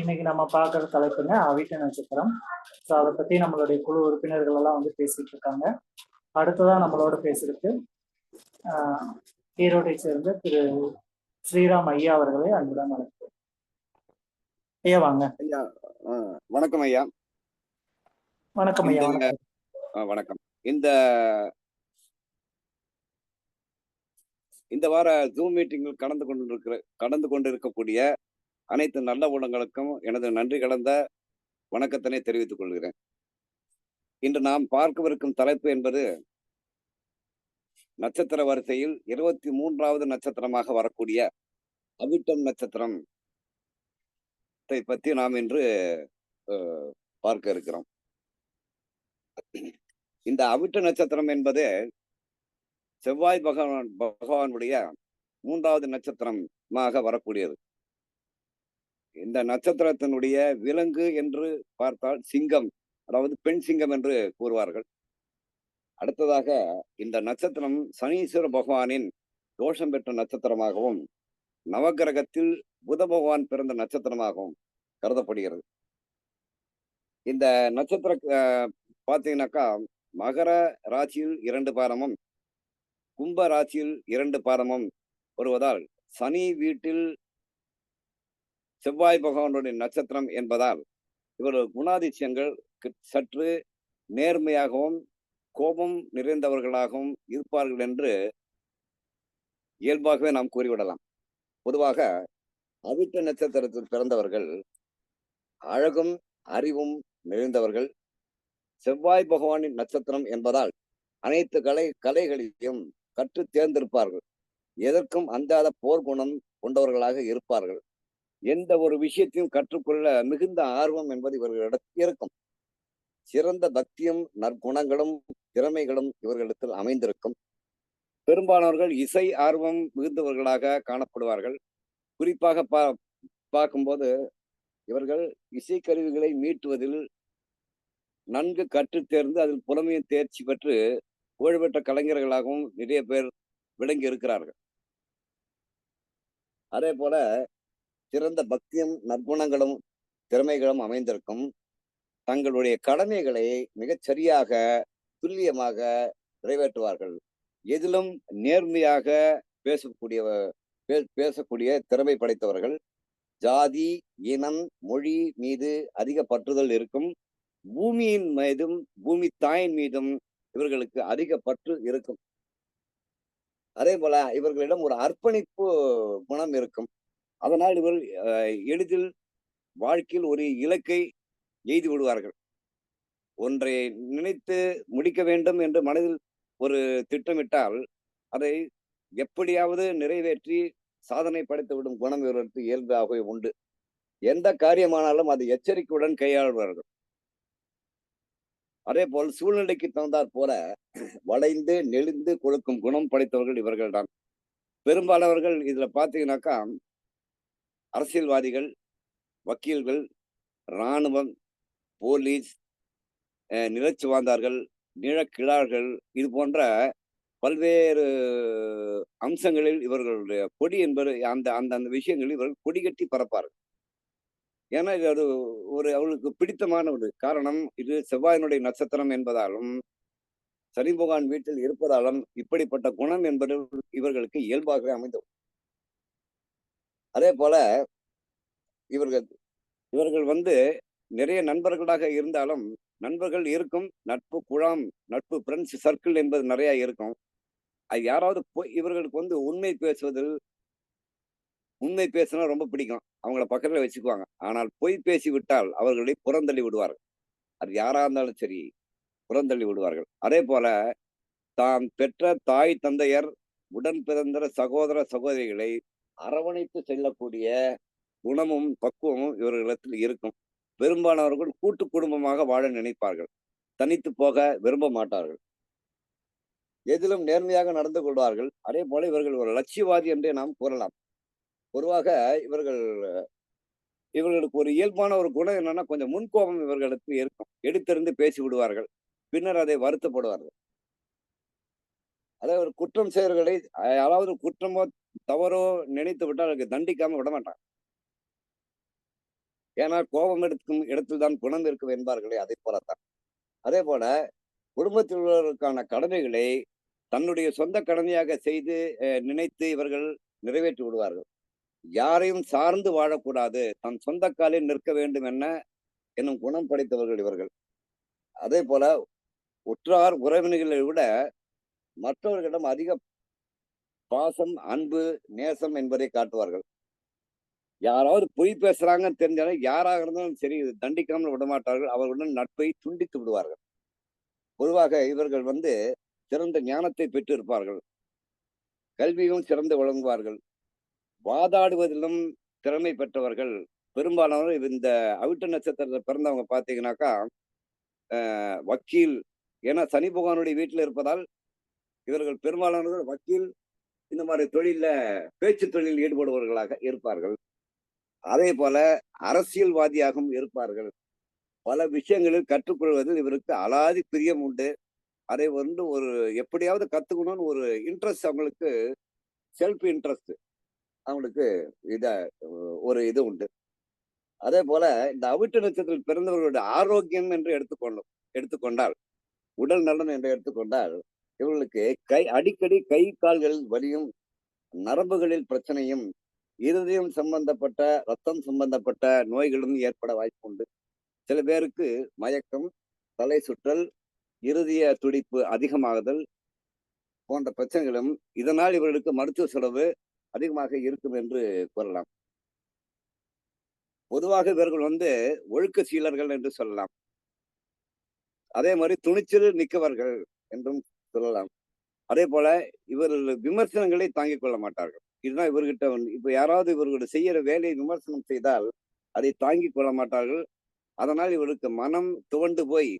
இன்னைக்கு நம்ம பார்க்குற தலைப்புங்க அவிட்ட நட்சத்திரம். ஸோ அதை பற்றி நம்மளுடைய குழு உறுப்பினர்கள் எல்லாம் வந்து பேசிட்டு இருக்காங்க. அடுத்ததான் நம்மளோட பேசுறதுக்கு ஈரோட்டை சேர்ந்த திரு ஸ்ரீராம் ஐயா அவர்களை அன்புடன் அழைக்கிறேன் ஐயா வாங்க. ஐயா வணக்கம் ஐயா. வணக்கம் ஐயா வணக்கம். வணக்கம். இந்த இந்த வார ஜூம் மீட்டிங்கில் கடந்து கொண்டிருக்கிற கடந்து கொண்டிருக்கக்கூடிய அனைத்து நல்ல உள்ளங்களுக்கும் எனது நன்றி கலந்த வணக்கத்தினை தெரிவித்துக் கொள்கிறேன். இன்று நாம் பார்க்கவிருக்கும் தலைப்பு என்பது நட்சத்திர வரிசையில் இருபத்தி மூன்றாவது நட்சத்திரமாக வரக்கூடிய அவிட்டம் நட்சத்திரம் பற்றி நாம் இன்று அஹ், பார்க்க இருக்கிறோம். இந்த அவிட்ட நட்சத்திரம் என்பது செவ்வாய் பகவான் பகவானுடைய மூன்றாவது நட்சத்திரமாக வரக்கூடியது. இந்த நட்சத்திரத்தினுடைய விலங்கு என்று பார்த்தால் சிங்கம் அதாவது பெண் சிங்கம் என்று கூறுவார்கள். அடுத்ததாக இந்த நட்சத்திரம் சனீஸ்வர பகவானின் தோஷம் பெற்ற நட்சத்திரமாகவும் நவகிரகத்தில் புத பகவான் பிறந்த நட்சத்திரமாகவும் கருதப்படுகிறது. இந்த நட்சத்திர பார்த்தீங்கன்னாக்கா மகர ராசியில் இரண்டு பாதமும் கும்ப ராசியில் இரண்டு பாதமும் வருவதால் சனி வீட்டில் செவ்வாய் பகவானுடைய நட்சத்திரம் என்பதால் இவரது குணாதிசயங்கள் சற்று நேர்மையாகவும் கோபம் நிறைந்தவர்களாகவும் இருப்பார்கள் என்று இயல்பாகவே நாம் கூறிவிடலாம். பொதுவாக அவிட்ட நட்சத்திரத்தில் பிறந்தவர்கள் அழகும் அறிவும் நிறைந்தவர்கள். செவ்வாய் பகவானின் நட்சத்திரம் என்பதால் அனைத்து கலை கலைகளையும் கற்று தேர்ந்திருப்பார்கள் எதற்கும் அந்தாத போர்க்குணம் கொண்டவர்களாக இருப்பார்கள். எந்த ஒரு விஷயத்தையும் கற்றுக்கொள்ள மிகுந்த ஆர்வம் என்பது இவர்களிடத்தில் இருக்கும். சிறந்த பக்தியும் நற்குணங்களும் திறமைகளும் இவர்களிடத்தில் அமைந்திருக்கும். பெரும்பாலானவர்கள் இசை ஆர்வம் மிகுந்தவர்களாக காணப்படுவார்கள். குறிப்பாக பா பார்க்கும்போது இவர்கள் இசைக்கருவிகளை மீட்டுவதில் நன்கு கற்று தேர்ந்து அதில் புலமையும் தேர்ச்சி பெற்று புகழ்பெற்ற கலைஞர்களாகவும் நிறைய பேர் விளங்கி இருக்கிறார்கள் அதே போல சிறந்த பக்தியும் நற்குணங்களும் திறமைகளும் அமைந்திருக்கும். தங்களுடைய கடமைகளை மிகச் சரியாக துல்லியமாக நிறைவேற்றுவார்கள். எதிலும் நேர்மையாக பேசக்கூடிய பே- பேசக்கூடிய திறமை படைத்தவர்கள். ஜாதி இனம் மொழி மீது அதிக பற்றுதல் இருக்கும். பூமியின் மீதும் பூமி தாயின் மீதும் இவர்களுக்கு அதிக பற்று இருக்கும். அதே போல இவர்களிடம் ஒரு அர்ப்பணிப்பு குணம் இருக்கும். அதனால் இவர் அஹ், எளிதில் வாழ்க்கையில் ஒரு இலக்கை எய்து விடுவார்கள். ஒன்றை நினைத்து முடிக்க வேண்டும் என்று மனதில் ஒரு திட்டமிட்டால் அதை எப்படியாவது நிறைவேற்றி சாதனை படைத்து விடும் குணம் இவர்களுக்கு இயல்பாகவே உண்டு. எந்த காரியமானாலும் அது எச்சரிக்கையுடன் கையாள்வார்கள். அதே போல் சூழ்நிலைக்கு தகுந்தாற் போல வளைந்து நெளிந்து கொடுக்கும் குணம் படைத்தவர்கள் இவர்கள்தான். பெரும்பாலவர்கள் இதுல பாத்தீங்கன்னாக்கா அரசியல்வாதிகள் வக்கீல்கள் இராணுவம் போலீஸ் நிலச்சி வாழ்ந்தார்கள் நிழக்கிழார்கள் இது போன்ற பல்வேறு அம்சங்களில் இவர்களுடைய கொடி என்பது அந்த அந்த அந்த விஷயங்களில் இவர்கள் கொடி கட்டி பறப்பார்கள். ஏன்னா இது அது ஒரு அவளுக்கு பிடித்தமான ஒரு காரணம் இது செவ்வாயினுடைய நட்சத்திரம் என்பதாலும் சனி பகவான் வீட்டில் இருப்பதாலும் இப்படிப்பட்ட குணம் என்பது இவர்களுக்கு இயல்பாகவே அமைந்தது. அதே போல இவர்கள் இவர்கள் வந்து நிறைய நண்பர்களாக இருந்தாலும் நண்பர்கள் இருக்கும் நட்பு குழாம் நட்பு ஃப்ரெண்ட்ஸ் சர்க்கிள் என்பது நிறைய இருக்கும். அது யாராவது இவர்களுக்கு வந்து உண்மை பேசுவதில் உண்மை பேசினா ரொம்ப பிடிக்கும். அவங்கள பக்கத்தில் வச்சுக்குவாங்க. ஆனால் பொய் பேசி விட்டால் அவர்களை புறந்தள்ளி விடுவார்கள். அது யாரா இருந்தாலும் சரி புறந்தள்ளி விடுவார்கள். அதே போல தாம் பெற்ற தாய் தந்தையர் உடன் பிறந்த சகோதர சகோதரிகளை அரவணைத்து செல்லக்கூடிய குணமும் பக்குவமும் இவர்களிடத்தில் இருக்கும். பெரும்பாலானவர்கள் கூட்டு குடும்பமாக வாழ நினைப்பார்கள். தனித்து போக விரும்ப மாட்டார்கள். எதிலும் நேர்மையாக நடந்து கொள்வார்கள். அதே போல இவர்கள் ஒரு லட்சியவாதி என்றே நாம் கூறலாம். பொதுவாக இவர்கள் இவர்களுக்கு ஒரு இயல்பான ஒரு குணம் என்னன்னா கொஞ்சம் முன்கோபம் இவர்களுக்கு இருக்கும். எடுத்திருந்து பேசி விடுவார்கள் பின்னர் அதை வருத்தப்படுவார்கள். அதாவது ஒரு குற்றம் செய்வர்களை யாராவது குற்றமோ தவறோ நினைத்து விட்டால் அதுக்கு தண்டிக்காம விட மாட்டாங்க. ஏன்னா கோபம் எடுக்கும் இடத்தில் தான் குணம் இருக்கும் என்பார்களே அதை போலத்தான். அதே போல குடும்பத்தில் உள்ளவர்களுக்கான கடமைகளை தன்னுடைய சொந்த கடமையாக செய்து அஹ், நினைத்து இவர்கள் நிறைவேற்றி விடுவார்கள். யாரையும் சார்ந்து வாழக்கூடாது. தன் சொந்த காலில் நிற்க வேண்டும் என்ன என்னும் குணம் படைத்தவர்கள் இவர்கள். அதே போல உற்றார் உறவினர்களை விட மற்றவர்களிடம் அதிக பாசம் அன்பு நேசம் என்பதை காட்டுவார்கள். யாராவது பொய் பேசுறாங்கன்னு தெரிஞ்சாலும் யாராக இருந்தாலும் சரி இது தண்டிக்காமல் விடமாட்டார்கள். அவர்களுடன் நட்பை துண்டித்து விடுவார்கள். பொதுவாக இவர்கள் வந்து சிறந்த ஞானத்தை பெற்று இருப்பார்கள் கல்வியும் சிறந்து விளங்குவார்கள். வாதாடுவதிலும் திறமை பெற்றவர்கள். பெரும்பாலானவர் இந்த அவிட்ட நட்சத்திரத்தில் பிறந்தவங்க பார்த்தீங்கன்னாக்கா அஹ், வக்கீல். ஏன்னா சனி பகவானுடைய வீட்டில் இருப்பதால் இவர்கள் பெரும்பாலானவர்கள் வக்கீல் இந்த மாதிரி தொழில பேச்சு தொழிலில் ஈடுபடுபவர்களாக இருப்பார்கள். அதே போல அரசியல்வாதியாகவும் இருப்பார்கள். பல விஷயங்களில் கற்றுக்கொள்வதில் இவருக்கு அலாதி பிரியம் உண்டு. அதை வந்து ஒரு எப்படியாவது கத்துக்கணும்னு ஒரு இன்ட்ரெஸ்ட் அவங்களுக்கு செல்ஃப் இன்ட்ரெஸ்ட் அவங்களுக்கு இத ஒரு இது உண்டு. அதே போல இந்த அவிட்டு நட்சத்திரத்தில் பிறந்தவர்களுடைய ஆரோக்கியம் என்று எடுத்துக்கொள்ளும் எடுத்துக்கொண்டால் உடல் நலன் என்று எடுத்துக்கொண்டால் இவர்களுக்கு கை அடிக்கடி கை கால்கள் வலியும் நரம்புகளில் பிரச்சனையும் இருதயம் சம்பந்தப்பட்ட ரத்தம் சம்பந்தப்பட்ட நோய்களும் ஏற்பட வாய்ப்பு உண்டு. சில பேருக்கு மயக்கம் தலை சுற்றல் இருதய துடிப்பு அதிகமாகுதல் போன்ற பிரச்சனைகளும் இதனால் இவர்களுக்கு மருத்துவ செலவு அதிகமாக இருக்கும் என்று கூறலாம். பொதுவாக இவர்கள் வந்து ஒழுக்க சீலர்கள் என்று சொல்லலாம். அதே மாதிரி துணிச்சல் நிற்கவர்கள் என்றும் சொல்லலாம். அதே போல இவர்கள் விமர்சனங்களை தாங்கிக் கொள்ள மாட்டார்கள். இதுதான் இவர்கிட்ட வந்து இப்ப யாராவது இவர்கள் செய்யற வேலையை விமர்சனம் செய்தால் அதை தாங்கிக் கொள்ள மாட்டார்கள். அதனால் இவருக்கு மனம் துவண்டு போய்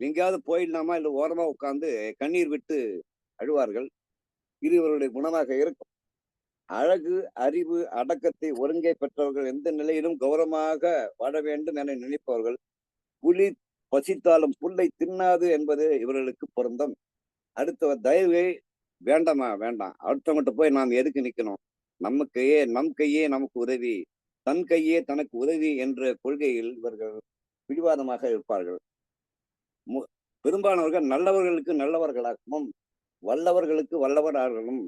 எங்கேயாவது போயிடலாமா இல்லை ஓரமா உட்கார்ந்து கண்ணீர் விட்டு அழுவார்கள்? இது இவருடைய குணமாக இருக்கும். அழகு அறிவு அடக்கத்தை ஒருங்கே பெற்றவர்கள் எந்த நிலையிலும் கௌரவமாக வாழ வேண்டும் என நினைப்பவர்கள் புலி பசித்தாலும் புல்லை தின்னாது என்பது இவர்களுக்கு பொருந்தம். அடுத்தவர் தயவு வேண்டாமா? வேண்டாம். அடுத்தவங்கிட்ட போய் நாம் எதுக்கு நிக்கணும்? நம்ம கையே நம் கையே நமக்கு உதவி தன் கையே தனக்கு உதவி என்ற கொள்கையில் இவர்கள் பிடிவாதமாக இருப்பார்கள். மு- பெரும்பாலானவர்கள் நல்லவர்களுக்கு நல்லவர்களாகவும் வல்லவர்களுக்கு வல்லவராகவும்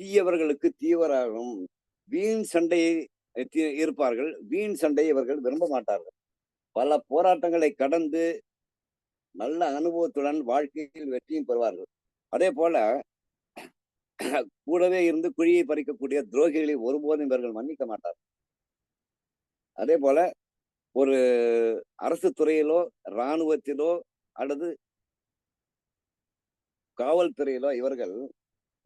தீயவர்களுக்கு தீவராகவும் வீண் சண்டையை இருப்பார்கள். வீண் சண்டையை இவர்கள் விரும்ப மாட்டார்கள். பல போராட்டங்களை கடந்து நல்ல அனுபவத்துடன் வாழ்க்கையில் வெற்றியும் பெறுவார்கள். அதே போல கூடவே இருந்து குழியை பறிக்கக்கூடிய துரோகிகளை ஒருபோதும் இவர்கள் மன்னிக்க மாட்டார் அதே போல ஒரு அரசு துறையிலோ இராணுவத்திலோ அல்லது காவல்துறையிலோ இவர்கள்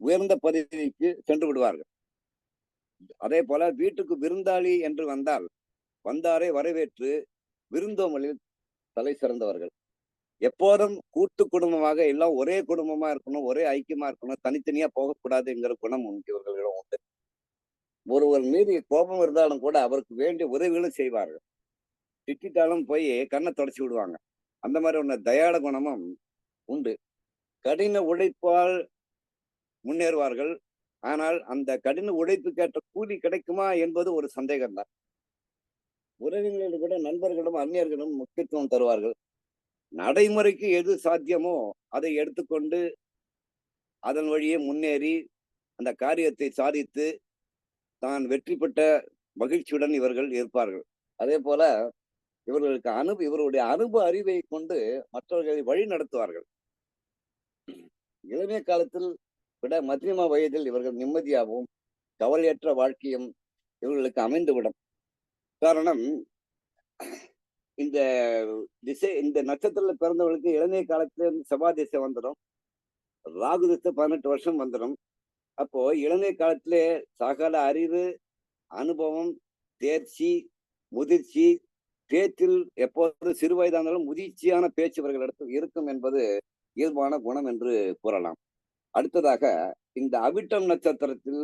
உயர்ந்த பதவிக்கு சென்று விடுவார்கள். அதே போல வீட்டுக்கு விருந்தாளி என்று வந்தால் வந்தாரை வரவேற்று விருந்தோமலில் தலை சிறந்தவர்கள். எப்போதும் கூட்டு குடும்பமாக எல்லாம் ஒரே குடும்பமா இருக்கணும் ஒரே ஐக்கியமா இருக்கணும் தனித்தனியா போகக்கூடாதுங்கிற குணம் இவர்களிடம் உண்டு. ஒருவர் மீது கோபம் இருந்தாலும் கூட அவருக்கு வேண்டிய உதவிகளும் செய்வார்கள். திட்டாலும் போய் கண்ணை தொடச்சி விடுவாங்க. அந்த மாதிரி ஒன்று தயாள குணமும் உண்டு. கடின உழைப்பால் முன்னேறுவார்கள். ஆனால் அந்த கடின உழைப்புக்கேற்ற கூலி கிடைக்குமா என்பது ஒரு சந்தேகம்தான். தான் கூட நண்பர்களும் அந்நியர்களும் முக்கியத்துவம் தருவார்கள். நடைமுறைக்கு எது சாத்தியமோ அதை எடுத்துக்கொண்டு அதன் வழியே முன்னேறி அந்த காரியத்தை சாதித்து தான் வெற்றி பெற்ற மகிழ்ச்சியுடன் இவர்கள் இருப்பார்கள். அதே போல இவர்களுக்கு அனு இவருடைய அனுபவ அறிவை கொண்டு மற்றவர்களை வழி நடத்துவார்கள். இளமைய காலத்தில் விட மத்தியம வயதில் இவர்கள் நிம்மதியாகவும் கவலையற்ற வாழ்க்கையும் இவர்களுக்கு அமைந்துவிடும். காரணம் இந்த திசை இந்த நட்சத்திரத்துல பிறந்தவங்களுக்கு இளநீர் காலத்துல இருந்து செவ்வாய் திசை வந்துடும். ராகு திசை பதினெட்டு வருஷம் வந்துடும். அப்போ இளநீர் காலத்திலே சகல அறிவு அனுபவம் தேர்ச்சி முதிர்ச்சி பேச்சில் எப்போது சிறு வயதாக இருந்தாலும் முதிர்ச்சியான பேச்சு இவர்களிடத்தில் இருக்கும் என்பது இயல்பான குணம் என்று கூறலாம். அடுத்ததாக இந்த அவிட்டம் நட்சத்திரத்தில்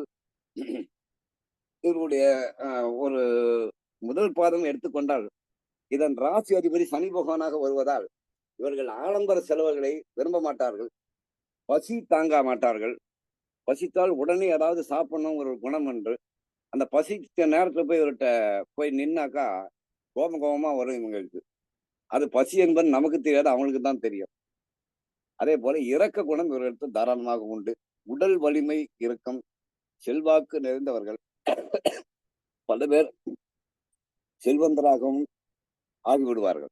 இவருடைய ஒரு முதல் பாதம் எடுத்துக்கொண்டால் இதன் ராசி அதிபதி சனி பகவானாக வருவதால் இவர்கள் ஆடம்பர செலவுகளை விரும்ப மாட்டார்கள். பசி தாங்க மாட்டார்கள். பசித்தால் உடனே ஏதாவது சாப்பிடணுங்கிற ஒரு குணம் என்று அந்த பசித்த நேரத்தில் போய் இவர்கிட்ட போய் நின்னாக்கா கோம கோபமாக வரும் இவங்களுக்கு. அது பசி என்பது நமக்கு தெரியாது அவங்களுக்கு தான் தெரியும். அதே போல இறக்க குணம் இவர்களுக்கு தாராளமாக உண்டு. உடல் வலிமை இருக்கும். செல்வாக்கு நிறைந்தவர்கள். பல பேர் செல்வந்தராகவும் ஆகிவிடுவார்கள்.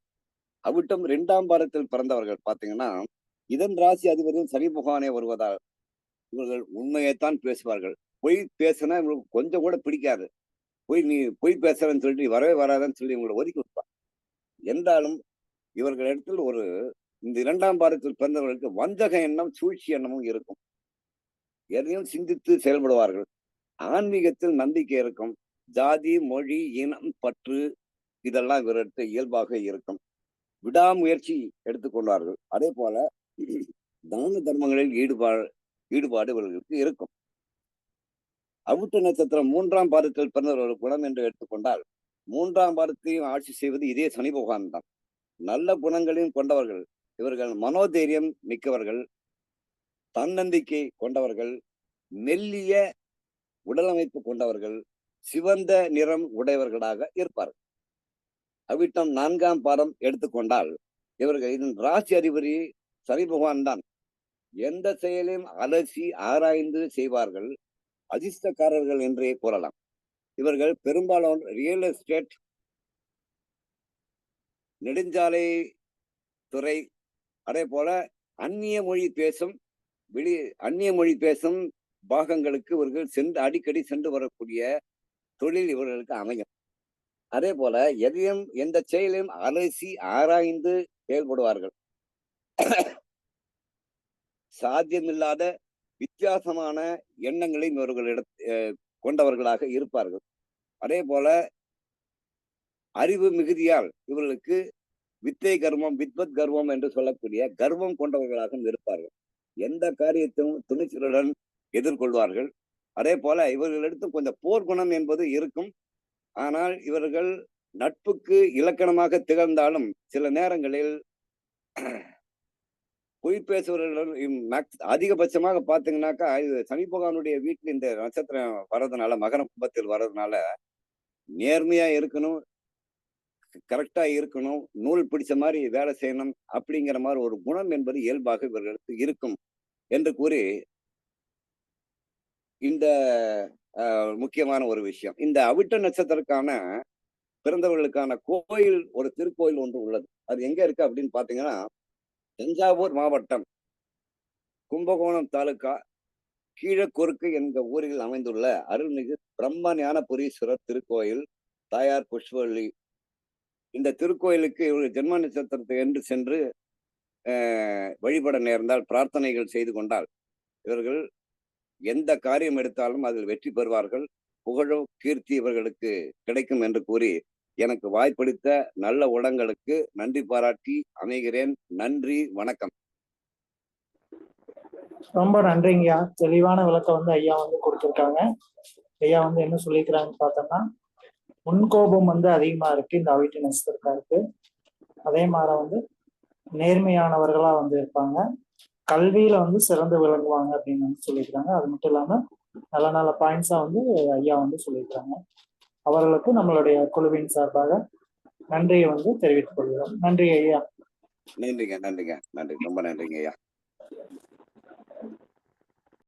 அவிட்டம் இரண்டாம் பாரத்தில் பிறந்தவர்கள் பார்த்தீங்கன்னா இதன் ராசி அதிபதியும் சனி பகவானே வருவதால் இவர்கள் உண்மையைத்தான் பேசுவார்கள். பொய் பேசினா இவங்களுக்கு கொஞ்சம் கூட பிடிக்காது. பொய் நீ பொய் பேசுறேன்னு சொல்லிட்டு வரவே வராதன்னு சொல்லி இவங்களை ஒதுக்கி வைப்பார் என்றாலும் இவர்களிடத்தில் ஒரு இந்த இரண்டாம் பாரத்தில் பிறந்தவர்களுக்கு வஞ்சக எண்ணம் சூழ்ச்சி எண்ணமும் இருக்கும். எதையும் சிந்தித்து செயல்படுவார்கள். ஆன்மீகத்தில் நம்பிக்கை இருக்கும். ஜாதி மொழி இனம் பற்று இதெல்லாம் இவர்கிட்ட இயல்பாக இருக்கும். விடாமுயற்சி எடுத்துக்கொண்டார்கள் அதே போல தான தர்மங்களில் ஈடுபாடு ஈடுபாடு இவர்களுக்கு இருக்கும். அவுட்ட நட்சத்திரம் மூன்றாம் பாதத்தில் பிறந்தவர்கள் குணம் என்று எடுத்துக்கொண்டால் மூன்றாம் பாதத்தையும் ஆட்சி செய்வது இதே சனி பகவான் தான். நல்ல குணங்களையும் கொண்டவர்கள் இவர்கள் மனோதைரியம் மிக்கவர்கள் தன்னம்பிக்கை கொண்டவர்கள் மெல்லிய உடலமைப்பு கொண்டவர்கள் சிவந்த நிறம் உடையவர்களாக இருப்பார்கள். அவிட்டம் நான்காம் பாடம் எடுத்துக்கொண்டால் இவர்கள் இதன் ராசி அதிபதி சனி பகவான் தான். எந்த செயலையும் அலசி ஆராய்ந்து செய்வார்கள் அதிர்ஷ்டக்காரர்கள் என்றே கூறலாம். இவர்கள் பெரும்பாலும் ரியல் எஸ்டேட் நெடுஞ்சாலை துறை அதே போல அந்நிய மொழி பேசும் வெளி அந்நிய மொழி பேசும் பாகங்களுக்கு இவர்கள் சென்று அடிக்கடி சென்று வரக்கூடிய தொழில் இவர்களுக்கு அமையும். அதே போல எதையும் எந்த செயலையும் அலசி ஆராய்ந்து செயல்படுவார்கள். சாத்தியமில்லாத வித்தியாசமான எண்ணங்களையும் இவர்களிட கொண்டவர்களாக இருப்பார்கள். அதே போல அறிவு மிகுதியால் இவர்களுக்கு வித்தை கர்மம் வித்வத் கர்வம் என்று சொல்லக்கூடிய கர்வம் கொண்டவர்களாகவும் இருப்பார்கள். எந்த காரியத்தையும் துணிச்சலுடன் எதிர்கொள்வார்கள். அதே போல இவர்களிடத்தும் கொஞ்சம் போர்க்குணம் என்பது இருக்கும். ஆனால் இவர்கள் நட்புக்கு இலக்கணமாக திகழ்ந்தாலும் சில நேரங்களில் பொய் பேசுபவர்கள் அதிகபட்சமாக பார்த்தீங்கன்னாக்கா இது சனி பகவானுடைய வீட்டில் இந்த நட்சத்திரம் வர்றதுனால மகர கும்பத்தில் வர்றதுனால நேர்மையா இருக்கணும் கரெக்டா இருக்கணும் நூல் பிடிச்ச மாதிரி வேலை செய்யணும் அப்படிங்கிற மாதிரி ஒரு குணம் என்பது இயல்பாக இவர்களுக்கு இருக்கும் என்று கூறி இந்த முக்கியமான ஒரு விஷயம். இந்த அவிட்ட நட்சத்திரக்கான பிறந்தவர்களுக்கான கோயில் ஒரு திருக்கோயில் ஒன்று உள்ளது. அது எங்க இருக்கு அப்படின்னு பாத்தீங்கன்னா தஞ்சாவூர் மாவட்டம் கும்பகோணம் தாலுக்கா கீழக்குறுக்கு என்ற ஊரில் அமைந்துள்ள அருள்மிகு பிரம்ம ஞானபுரீஸ்வரர் திருக்கோயில் தாயார் புஷ்பவள்ளி இந்த திருக்கோயிலுக்கு இவர்கள் ஜென்ம நட்சத்திரத்தை என்று சென்று வழிபட நேர்ந்தால் பிரார்த்தனைகள் செய்து கொண்டால் இவர்கள் எந்த காரியம் எடுத்தாலும் அதில் வெற்றி பெறுவார்கள். புகழோ கீர்த்தி இவர்களுக்கு கிடைக்கும் என்று கூறி எனக்கு வாய்ப்பளித்த நல்ல உடங்களுக்கு நன்றி பாராட்டி அமைகிறேன். நன்றி வணக்கம். ரொம்ப நன்றிங்கய்யா தெளிவான விளக்கம் வந்து ஐயா வந்து கொடுத்துருக்காங்க. ஐயா வந்து என்ன சொல்லியிருக்கிறாங்கன்னு பார்த்தோம்னா முன்கோபம் வந்து அதிகமா இருக்கு. இந்த அவிட்டு இருக்கு. அதே மாதிரி வந்து நேர்மையானவர்களா வந்து இருப்பாங்க. கல்வியில வந்து சிறந்து விளங்குவாங்க அப்படின்னு வந்து சொல்லியிருக்காங்க அது மட்டும் இல்லாம நல்ல நல்ல பாயிண்ட்ஸா வந்து ஐயா வந்து சொல்லியிருக்காங்க அவர்களுக்கு நம்மளுடைய குழுவின் சார்பாக நன்றியை வந்து தெரிவித்துக் கொள்கிறோம். நன்றி ஐயா. நன்றிங்க நன்றிங்க. நன்றி. ரொம்ப நன்றிங்க ஐயா.